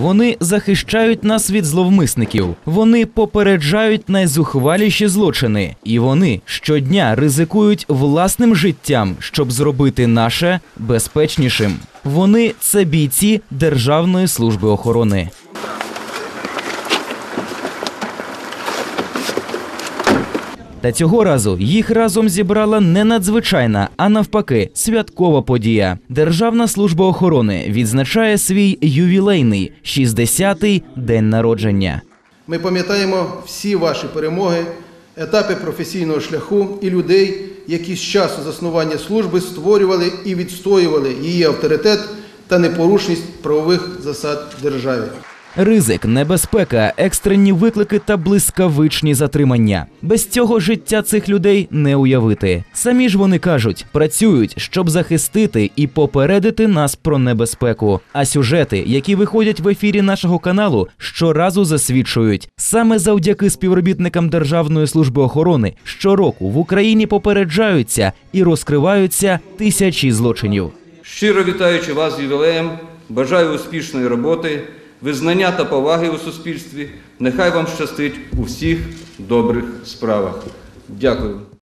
Вони захищають нас від зловмисників. Вони попереджають найзухваліші злочини, і вони щодня ризикують власним життям, щоб зробити наше безпечнішим. Вони це бійці Державної служби охорони. Та цього разу їх разом зібрала не надзвичайна, а навпаки, святкова подія. Державна служба охорони відзначає свій ювілейний 60-й день народження. Ми пам'ятаємо всі ваші перемоги, етапи професійного шляху і людей, які з часу заснування служби створювали і відстоювали її авторитет та непорушність правових засад держави. Ризик, небезпека, екстрені виклики та блискавичні затримання. Без цього життя цих людей не уявити. Самі ж вони кажуть, працюють, щоб захистити і попередити нас про небезпеку. А сюжети, які виходять в ефірі нашого каналу, щоразу засвідчують саме завдяки співробітникам Державної служби охорони щороку в Україні попереджаються і розкриваються тисячі злочинів. Щиро вітаючи вас з ювілеєм, бажаю успішної роботи, визнання та поваги у суспільстві. Нехай вам щастить у всіх добрих справах. Дякую.